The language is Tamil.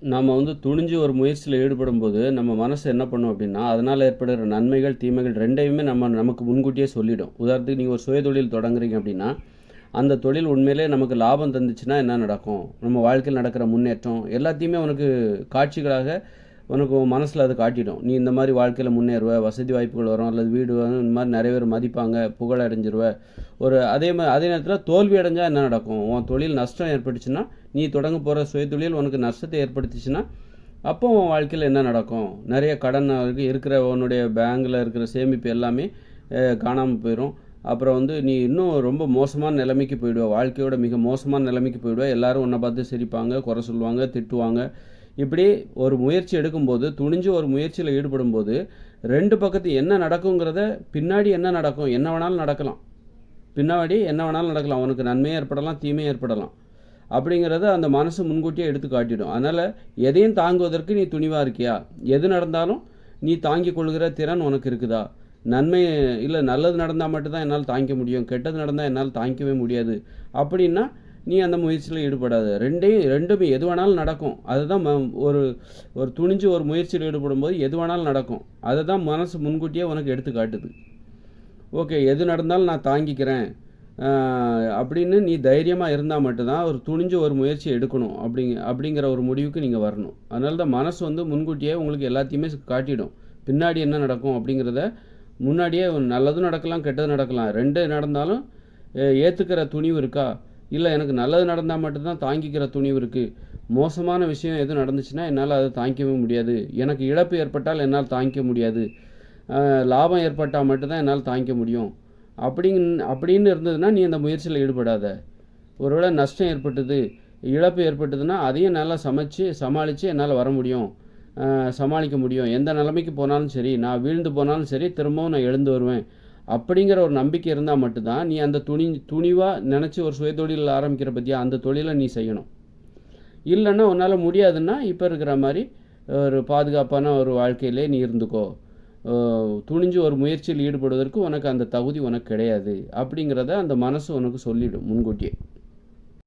நம்ம வந்து துணிஞ்சு ஒரு முயற்சியில் ஈடுபடும்போது நம்ம மனசு என்ன பண்ணும் அப்படின்னா அதனால் ஏற்படுகிற நன்மைகள் தீமைகள் ரெண்டையுமே நம்ம நமக்கு முன்கூட்டியே சொல்லிடும். உதாரணத்துக்கு நீங்கள் ஒரு சுயதொழில் தொடங்குறீங்க அப்படின்னா அந்த தொழில் உண்மையிலே நமக்கு லாபம் தந்துச்சுன்னா என்ன நடக்கும்? நம்ம வாழ்க்கையில் நடக்கிற முன்னேற்றம் எல்லாத்தையுமே உனக்கு காட்சிகளாக உனக்கு மனசில் அது காட்டிடும். நீ இந்த மாதிரி வாழ்க்கையில் முன்னேறுவ வசதி வாய்ப்புகள் வரும் அல்லது வீடு வரும் இந்த மாதிரி நிறைய பேர் மதிப்பாங்க புகழ் அடைஞ்சிருவ ஒரு அதே மாதிரி அதே நேரத்தில் தோல்வி அடைஞ்சால் என்ன நடக்கும்? உன் தொழில் நஷ்டம் ஏற்பட்டுச்சுன்னா நீ தொடங்க போகிற சுய தொழில் உனக்கு நஷ்டத்தை ஏற்படுத்திச்சுன்னா அப்போ உன் வாழ்க்கையில் என்ன நடக்கும்? நிறைய கடன் இருக்கிற உன்னுடைய பேங்கில் இருக்கிற சேமிப்பு எல்லாமே காணாமல் போயிடும் அப்புறம் வந்து நீ இன்னும் ரொம்ப மோசமான நிலைமைக்கு போயிடுவ. வாழ்க்கையோட மிக மோசமான நிலைமைக்கு போயிடுவ. எல்லாரும் உன்னை பார்த்து சிரிப்பாங்க குறை சொல்லுவாங்க திட்டுவாங்க. இப்படி ஒரு முயற்சி எடுக்கும்போது துணிஞ்சு ஒரு முயற்சியில் ஈடுபடும்போது ரெண்டு பக்கத்து என்ன நடக்குங்கிறத பின்னாடி என்ன நடக்கும் என்ன வேணாலும் நடக்கலாம். பின்னாடி என்ன வேணாலும் நடக்கலாம். உனக்கு நன்மையும் ஏற்படலாம் தீமையும் ஏற்படலாம். அப்படிங்கிறத அந்த மனசு முன்கூட்டியே எடுத்து காட்டிடும். அதனால் எதையும் தாங்குவதற்கு நீ துணிவாக இருக்கியா? எது நடந்தாலும் நீ தாங்கிக் கொள்கிற திறன் உனக்கு இருக்குதா? நன்மை இல்லை நல்லது நடந்தால் மட்டும்தான் என்னால் தாங்கிக்க முடியும். கெட்டது நடந்தால் என்னால் தாங்கிக்கவே முடியாது. அப்படின்னா நீ அந்த முயற்சியில் ஈடுபடாத. ரெண்டையும் ரெண்டுமே எது வேணாலும் நடக்கும். அதுதான் ஒரு ஒரு துணிஞ்சு ஒரு முயற்சியில் ஈடுபடும் போது எது வேணாலும் நடக்கும். அதை தான் மனசு முன்கூட்டியே உனக்கு எடுத்து காட்டுது. ஓகே எது நடந்தாலும் நான் தாங்கிக்கிறேன். அப்படின்னு நீ தைரியமாக இருந்தால் மட்டும்தான் ஒரு துணிஞ்சு ஒரு முயற்சி எடுக்கணும். அப்படிங்க அப்படிங்கிற ஒரு முடிவுக்கு நீங்கள் வரணும். அதனால தான் மனசு வந்து முன்கூட்டியே உங்களுக்கு எல்லாத்தையுமே காட்டிடும். பின்னாடி என்ன நடக்கும் அப்படிங்கிறத முன்னாடியே நல்லதும் நடக்கலாம் கெட்டதும் நடக்கலாம். ரெண்டு நடந்தாலும் ஏற்றுக்கிற துணிவு இருக்கா? இல்லை எனக்கு நல்லது நடந்தால் மட்டும்தான் தாங்கிக்கிற துணிவு இருக்குது மோசமான விஷயம் எதுவும் நடந்துச்சுன்னா என்னால் அதை தாங்கிக்கவே முடியாது. எனக்கு இழப்பு ஏற்பட்டால் என்னால் தாங்கிக்க முடியாது. லாபம் ஏற்பட்டால் மட்டும்தான் என்னால் தாங்கிக்க முடியும். அப்படிங் அப்படின்னு இருந்ததுன்னா நீ அந்த முயற்சியில் ஈடுபடாத. ஒருவேளை நஷ்டம் ஏற்பட்டது இழப்பு ஏற்பட்டதுன்னா அதையும் நல்லா சமைச்சு சமாளித்து என்னால் வர முடியும். சமாளிக்க முடியும். எந்த நிலைமைக்கு போனாலும் சரி நான் வீழ்ந்து போனாலும் சரி திரும்பவும் நான் எழுந்து வருவேன். அப்படிங்கிற ஒரு நம்பிக்கை இருந்தால் மட்டும்தான் நீ அந்த துணி துணிவாக நினச்சி ஒரு சுயதொழில் ஆரம்பிக்கிற பற்றியா அந்த தொழிலை நீ செய்யணும். இல்லைன்னா உன்னால் முடியாதுன்னா இப்போ இருக்கிற மாதிரி ஒரு பாதுகாப்பான ஒரு வாழ்க்கையிலே நீ இருந்துக்கோ. துணிஞ்சு ஒரு முயற்சியில் ஈடுபடுவதற்கு உனக்கு அந்த தகுதி உனக்கு கிடையாது. அப்படிங்கிறத அந்த மனசு உனக்கு சொல்லிவிடும் முன்கூட்டியே.